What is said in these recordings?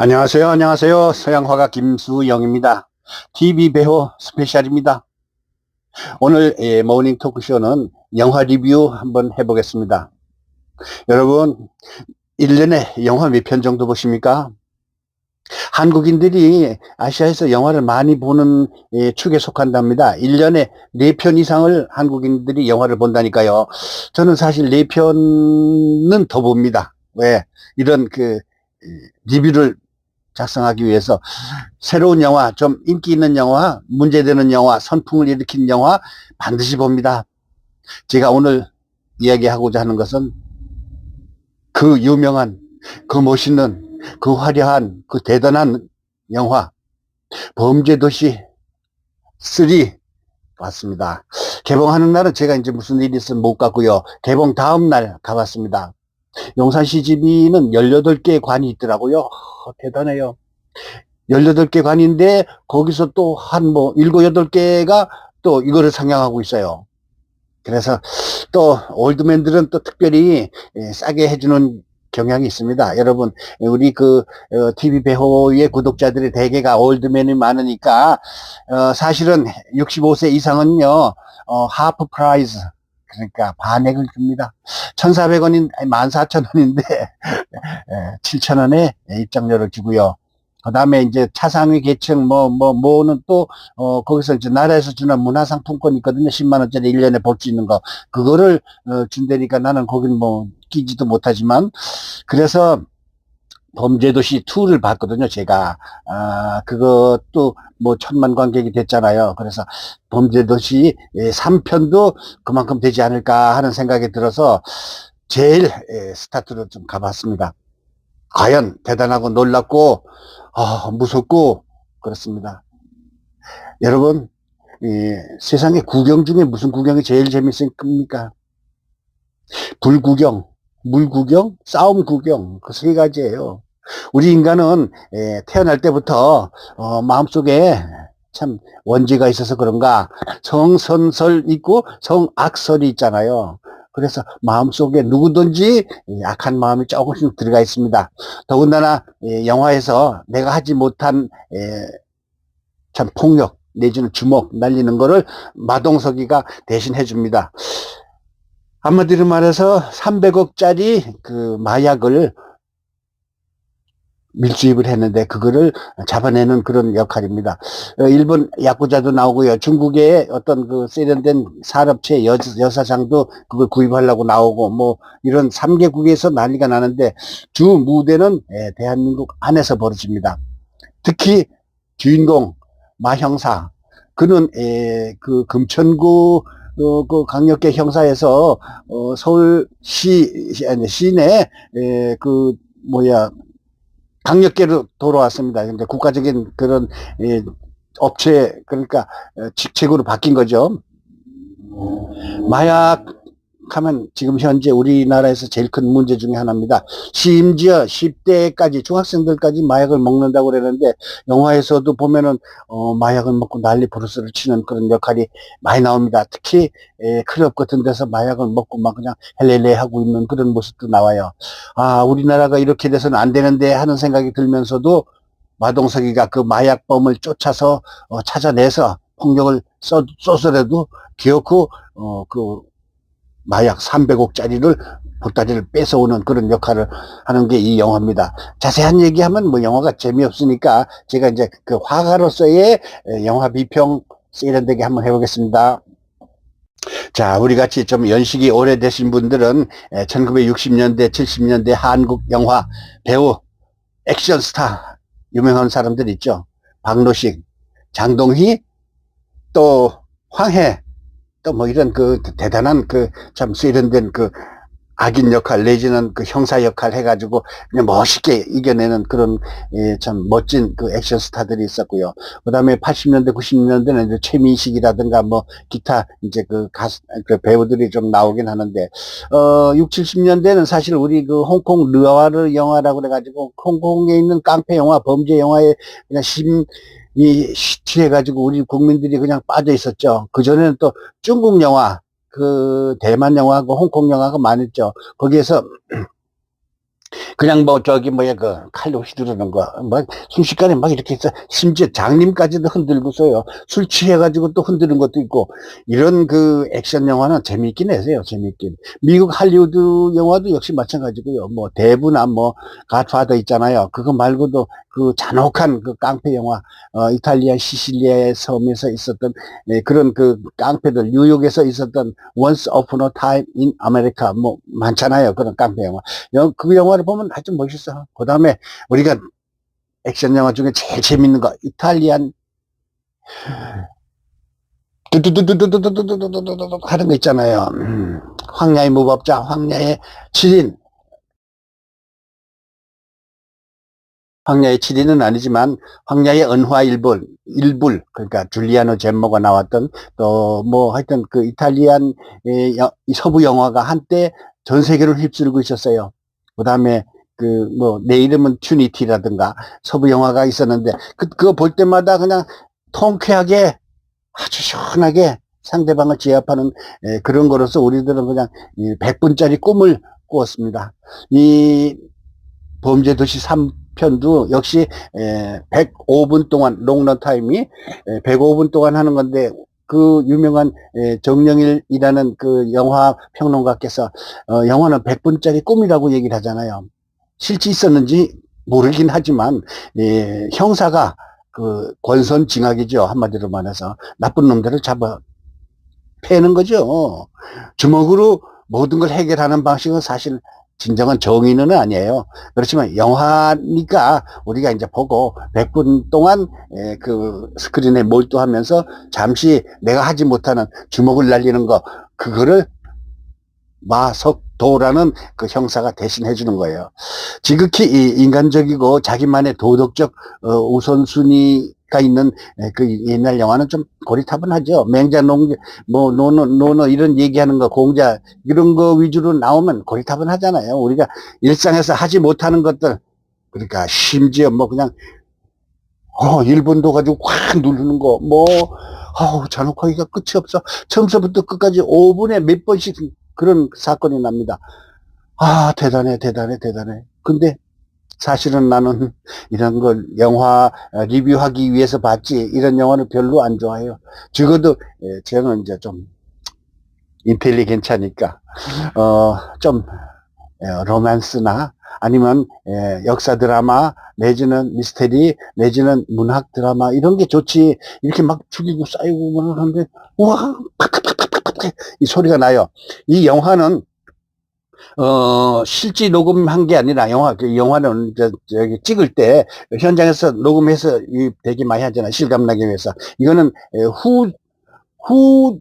안녕하세요. 안녕하세요. 서양화가 김수영입니다. TV 배우 스페셜입니다. 오늘 예, 모닝 토크쇼는 영화 리뷰 한번 해보겠습니다. 여러분, 1년에 영화 몇 편 정도 보십니까? 한국인들이 아시아에서 영화를 많이 보는 예, 축에 속한답니다. 1년에 4편 이상을 한국인들이 영화를 본다니까요. 저는 사실 4편은 더 봅니다. 왜? 이런 그 리뷰를 작성하기 위해서 새로운 영화, 좀 인기 있는 영화, 문제되는 영화, 선풍을 일으킨 영화 반드시 봅니다. 제가 오늘 이야기하고자 하는 것은 그 유명한, 그 멋있는, 그 화려한, 그 대단한 영화 범죄도시 3 왔습니다. 개봉하는 날은 제가 이제 무슨 일이 있으면 못 갔고요. 개봉 다음 날 가봤습니다. 용산 CGV는 18개의 관이 있더라고요. 어, 대단해요. 18개 관인데 거기서 또 한 뭐 7, 8개가 또 이거를 상영하고 있어요. 그래서 또 올드맨들은 또 특별히 예, 싸게 해주는 경향이 있습니다. 여러분, 우리 그 TV 배호의 구독자들의 대개가 올드맨이 많으니까 어, 사실은 65세 이상은요 어, 하프 프라이즈 그러니까 반액을 줍니다. 1,400원인, 14,000원인데, 7,000원에 입장료를 주고요. 그 다음에 이제 차상위 계층, 뭐, 뭐, 뭐는 또, 어, 거기서 이제 나라에서 주는 문화상품권 있거든요. 10만원짜리 1년에 볼 수 있는 거. 그거를, 어, 준다니까 나는 거긴 뭐, 끼지도 못하지만. 그래서, 범죄도시 2를 봤거든요, 제가. 아, 그것도 뭐 천만 관객이 됐잖아요. 그래서 범죄도시 3편도 그만큼 되지 않을까 하는 생각이 들어서 제일 스타트로 좀 가봤습니다. 과연 대단하고 놀랍고, 어, 무섭고, 그렇습니다. 여러분, 세상에 구경 중에 무슨 구경이 제일 재밌습니까? 불구경, 물구경, 싸움 구경, 그 세 가지예요. 우리 인간은 태어날 때부터 어, 마음속에 참 원죄가 있어서 그런가 성선설 있고 성악설이 있잖아요. 그래서 마음속에 누구든지 악한 마음이 조금씩 들어가 있습니다. 더군다나 영화에서 내가 하지 못한 참 폭력 내지는 주먹 날리는 거를 마동석이가 대신 해줍니다. 한마디로 말해서 300억짜리 그 마약을 밀수입을 했는데 그거를 잡아내는 그런 역할입니다. 어, 일본 야구자도 나오고요. 중국의 어떤 그 세련된 산업체 여, 여사장도 그걸 구입하려고 나오고 뭐 이런 3개국에서 난리가 나는데 주 무대는 예, 대한민국 안에서 벌어집니다. 특히 주인공 마형사 그는 예, 그 금천구 어, 그 강력계 형사에서 어, 서울시 아니 시내 에, 그 뭐야 강력계로 돌아왔습니다. 근데 국가적인 그런 예, 업체 그러니까 어, 직책으로 바뀐 거죠. 마약 하면 지금 현재 우리나라에서 제일 큰 문제 중에 하나입니다. 심지어 10대까지 중학생들까지 마약을 먹는다고 그러는데 영화에서도 보면은 어, 마약을 먹고 난리 부르스를 치는 그런 역할이 많이 나옵니다. 특히 에, 클럽 같은 데서 마약을 먹고 막 그냥 헬렐레 하고 있는 그런 모습도 나와요. 아 우리나라가 이렇게 돼서는 안 되는데 하는 생각이 들면서도 마동석이가 그 마약범을 쫓아서 어, 찾아내서 폭력을 써, 쏘서라도 기어코 어, 그 마약 300억짜리를 보따리를 뺏어오는 그런 역할을 하는 게 이 영화입니다. 자세한 얘기하면 뭐 영화가 재미없으니까 제가 이제 그 화가로서의 영화 비평 세련되게 한번 해보겠습니다. 자, 우리 같이 좀 연식이 오래되신 분들은 1960년대, 70년대 한국 영화 배우, 액션 스타, 유명한 사람들 있죠. 박노식, 장동희, 또 황해, 또 뭐 이런 그 대단한 그 참 세련된 그 악인 역할 내지는 그 형사 역할 해가지고 그냥 멋있게 이겨내는 그런 예, 참 멋진 그 액션 스타들이 있었고요. 그 다음에 80년대, 90년대는 이제 최민식이라든가 뭐 기타 이제 그 가수, 그 배우들이 좀 나오긴 하는데, 어, 6, 70년대는 사실 우리 그 홍콩 르와르 영화라고 그래가지고 홍콩에 있는 깡패 영화, 범죄 영화에 그냥 심, 이 취해가지고 우리 국민들이 그냥 빠져 있었죠. 그전에는 또 중국 영화, 그 대만 영화하고 홍콩 영화가 많았죠. 거기에서 그냥 뭐 저기 뭐야 그 칼로 휘두르는 거뭐 순식간에 막 이렇게 해서 심지어 장님까지도 흔들고서요. 술 취해가지고 또 흔드는 것도 있고. 이런 그 액션 영화는 재미있긴 해서요 재미있긴. 미국 할리우드 영화도 역시 마찬가지고요. 뭐 대부나 뭐 갓파더 있잖아요. 그거 말고도 그 잔혹한 그 깡패 영화 어 이탈리아 시실리아 섬에서 있었던 예, 그런 그 깡패들 뉴욕에서 있었던 Once Upon a Time in America 뭐 많잖아요 그런 깡패 영화 영- 그 영화를 보면 아주 멋있어. 그 다음에 우리가 액션 영화 중에 제일 재밌는 거, 이탈리안 뚜두두두두두두두두두두 하는 거 있잖아요. 음, 황야의 무법자, 황야의 7인. 황야의 7인은 아니지만 황야의 언화 일불, 일불 그러니까 줄리아노 젬모가 나왔던 또 뭐 하여튼 그 이탈리안 서부 영화가 한때 전 세계를 휩쓸고 있었어요. 그 다음에 그 뭐 내 이름은 튜니티라든가 서부 영화가 있었는데 그 그거 볼 때마다 그냥 통쾌하게 아주 시원하게 상대방을 제압하는 에, 그런 거로서 우리들은 그냥 이 100분짜리 꿈을 꾸었습니다. 이 범죄 도시 3 편도 역시 에, 105분 동안 롱런 타임이 에, 105분 동안 하는 건데 그 유명한 에, 정영일이라는 그 영화 평론가께서 어, 영화는 100분짜리 꿈이라고 얘기를 하잖아요. 실제 있었는지 모르긴 하지만 예, 형사가 그 권선징악이죠 한마디로 말해서 나쁜 놈들을 잡아 패는 거죠. 주먹으로 모든 걸 해결하는 방식은 사실 진정한 정의는 아니에요. 그렇지만 영화니까 우리가 이제 보고 100분 동안 예, 그 스크린에 몰두하면서 잠시 내가 하지 못하는 주먹을 날리는 거 그거를 마석 도라는 그 형사가 대신 해 주는 거예요. 지극히 이 인간적이고 자기만의 도덕적 어, 우선순위가 있는 에, 그 옛날 영화는 좀 고리타분하죠. 맹자 농, 뭐 노노 노노 이런 얘기하는 거 공자 이런 거 위주로 나오면 고리타분하잖아요. 우리가 일상에서 하지 못하는 것들 그러니까 심지어 뭐 그냥 어 일본도 가지고 확 누르는 거뭐 아우 잔혹하기가 끝이 없어. 처음서부터 끝까지 5분에 몇 번씩 그런 사건이 납니다. 아, 대단해, 대단해, 대단해. 근데 사실은 나는 이런 걸 영화 어, 리뷰하기 위해서 봤지, 이런 영화를 별로 안 좋아해요. 적어도, 예, 저는 이제 좀, 인텔리겐차니까, 어, 좀, 예, 로맨스나, 아니면, 예, 역사 드라마, 내지는 미스테리, 내지는 문학 드라마, 이런 게 좋지. 이렇게 막 죽이고 쌓이고 그러는데, 우와, 팍팍팍 이 소리가 나요. 이 영화는 어, 실제 녹음한 게 아니라 영화, 그 영화는 저, 저기 찍을 때 현장에서 녹음해서 이 되게 많이 하잖아요. 실감나기 위해서. 이거는 에, 후, 후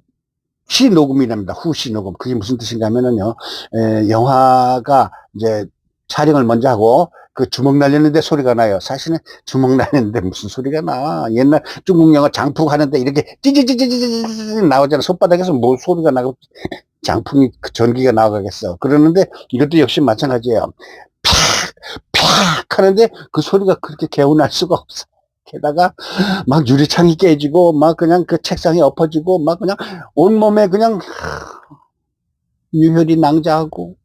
시 녹음이랍니다. 후시 녹음. 그게 무슨 뜻인가 하면은요, 에, 영화가 이제 촬영을 먼저 하고 그 주먹 날리는데 소리가 나요. 사실은 주먹 날리는데 무슨 소리가 나. 옛날 중국 영화 장풍 하는데 이렇게 찌찌찌찌찌찌 나오잖아. 손바닥에서 뭐 소리가 나고 장풍이 그 전기가 나가겠어. 그러는데 이것도 역시 마찬가지예요. 팍! 팍! 하는데 그 소리가 그렇게 개운할 수가 없어. 게다가 막 유리창이 깨지고 막 그냥 그 책상이 엎어지고 막 그냥 온몸에 그냥 유혈이 낭자하고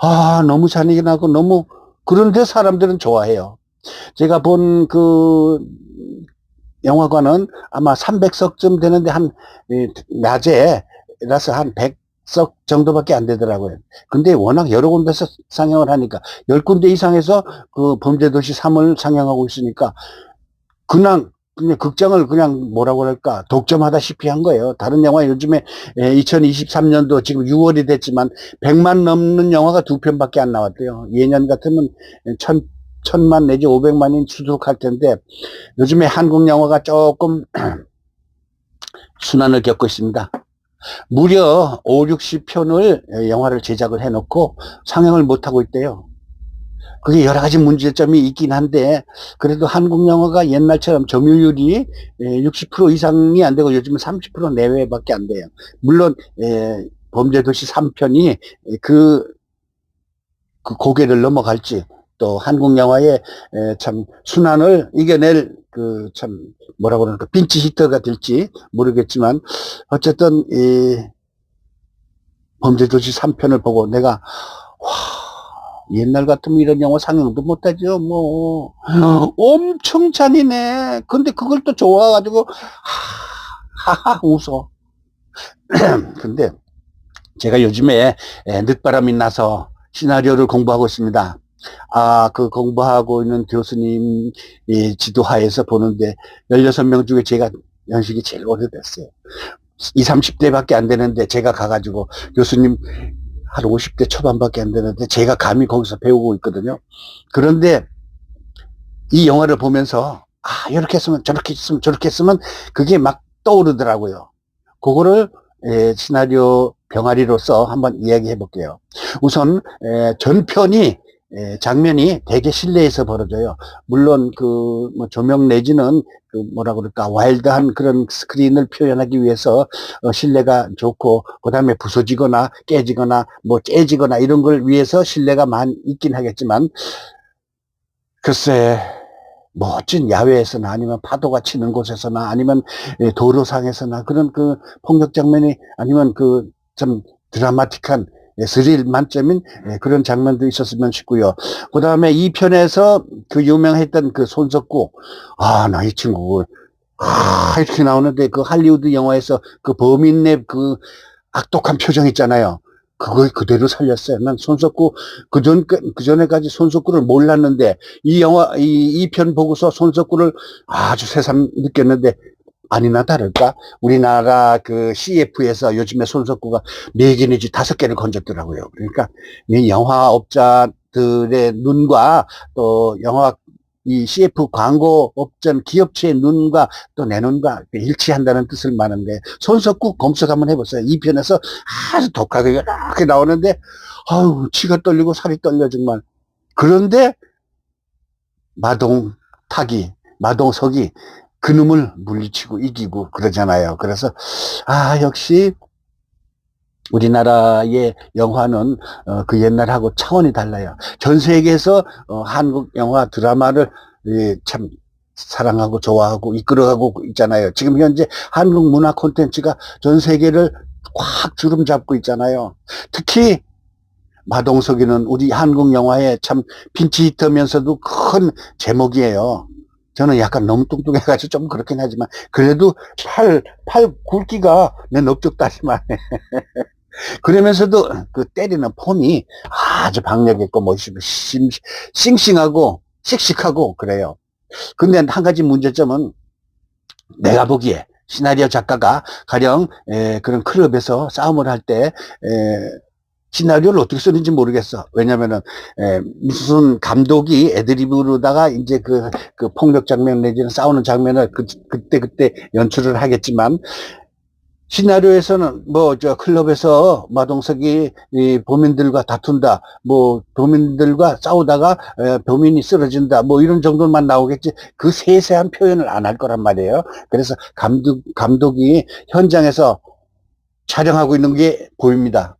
아 너무 잔인하고 너무 그런데 사람들은 좋아해요. 제가 본 그 영화관은 아마 300석쯤 되는데 한 이, 낮에 라서 한 100석 정도밖에 안 되더라고요. 근데 워낙 여러 군데서 상영을 하니까 10군데 이상에서 그 범죄도시 3을 상영하고 있으니까 그냥 그냥 극장을 그냥 뭐라고 할까 독점하다시피 한 거예요. 다른 영화 요즘에 2023년도 지금 6월이 됐지만 100만 넘는 영화가 두 편밖에 안 나왔대요. 예년 같으면 천 천만 내지 500만이 수두룩할 텐데 요즘에 한국 영화가 조금 순환을 겪고 있습니다. 무려 5, 60편을 영화를 제작을 해놓고 상영을 못하고 있대요. 그게 여러 가지 문제점이 있긴 한데 그래도 한국 영화가 옛날처럼 점유율이 60% 이상이 안 되고 요즘은 30% 내외밖에 안 돼요. 물론 에, 범죄도시 3편이 그, 그 고개를 넘어갈지 또 한국 영화의 에, 참 순환을 이겨낼 그 참 뭐라고 그럴까 빈치 히터가 될지 모르겠지만 어쨌든 이 범죄도시 3편을 보고 내가 와 옛날 같으면 이런 영화 상영도 못하죠. 뭐 엄청 잔인해. 근데 그걸 또 좋아가지고 하하 웃어. 근데 제가 요즘에 에, 늦바람이 나서 시나리오를 공부하고 있습니다. 아, 그 공부하고 있는 교수님 이 지도하에서 보는데 16명 중에 제가 연식이 제일 오래됐어요. 20, 30대밖에 안 되는데 제가 가가지고 교수님 한 50대 초반밖에 안 되는데 제가 감히 거기서 배우고 있거든요. 그런데 이 영화를 보면서 아, 이렇게 했으면 저렇게 했으면 저렇게 했으면 그게 막 떠오르더라고요. 그거를 에, 시나리오 병아리로서 한번 이야기해 볼게요. 우선 에, 전편이 에, 장면이 대개 실내에서 벌어져요. 물론 그 뭐 조명 내지는 그 뭐라 그럴까 와일드한 그런 스크린을 표현하기 위해서 어, 실내가 좋고 그 다음에 부서지거나 깨지거나 뭐 째지거나 이런 걸 위해서 실내가 많이 있긴 하겠지만 글쎄 멋진 야외에서나 아니면 파도가 치는 곳에서나 아니면 예, 도로상에서나 그런 그 폭력 장면이 아니면 그 좀 드라마틱한 예, 스릴 만점인 예, 그런 장면도 있었으면 싶고요. 그 다음에 이 편에서 그 유명했던 그 손석구 아 나 이 친구 아 이렇게 나오는데 그 할리우드 영화에서 그 범인의 그 악독한 표정 있잖아요. 그걸 그대로 살렸어요. 난 손석구 그전 그 전에까지 손석구를 몰랐는데 이 영화 이 이 편 보고서 손석구를 아주 새삼 느꼈는데 아니나 다를까 우리나라 그 CF에서 요즘에 손석구가 네 개 내지 다섯 개를 건졌더라고요. 그러니까 이 영화업자들의 눈과 또 영화 이 CF 광고 업전 기업체의 눈과 또 내 눈과 일치한다는 뜻을 말하는데 손석구 검색 한번 해보세요. 이 편에서 아주 독하게 이렇게 나오는데 아우 치가 떨리고 살이 떨려 정말. 그런데 마동 타기 마동석이 그놈을 물리치고 이기고 그러잖아요. 그래서 아 역시 우리나라의 영화는 어, 그 옛날하고 차원이 달라요. 전 세계에서 어, 한국 영화 드라마를 예, 참 사랑하고 좋아하고 이끌어가고 있잖아요. 지금 현재 한국 문화 콘텐츠가 전 세계를 확 주름 잡고 있잖아요. 특히 마동석이는 우리 한국 영화의 참 핀치 히터면서도 큰 제목이에요. 저는 약간 너무 뚱뚱해가지고 좀 그렇긴 하지만 그래도 팔, 팔 굵기가 내 넓적다리만 해. 그러면서도 그 때리는 폼이 아주 박력 있고 멋있고 심, 싱싱하고 씩씩하고 그래요. 근데 한 가지 문제점은 내가 보기에 시나리오 작가가 가령 에, 그런 클럽에서 싸움을 할때 시나리오를 어떻게 쓰는지 모르겠어. 왜냐면은 에, 무슨 감독이 애드리브로다가 이제 그, 그 폭력 장면 내지는 싸우는 장면을 그, 그때 그때 연출을 하겠지만 시나리오에서는 뭐 저 클럽에서 마동석이 이 범인들과 다툰다, 뭐 범인들과 싸우다가 에, 범인이 쓰러진다, 뭐 이런 정도만 나오겠지 그 세세한 표현을 안 할 거란 말이에요. 그래서 감독 감독이 현장에서 촬영하고 있는 게 보입니다.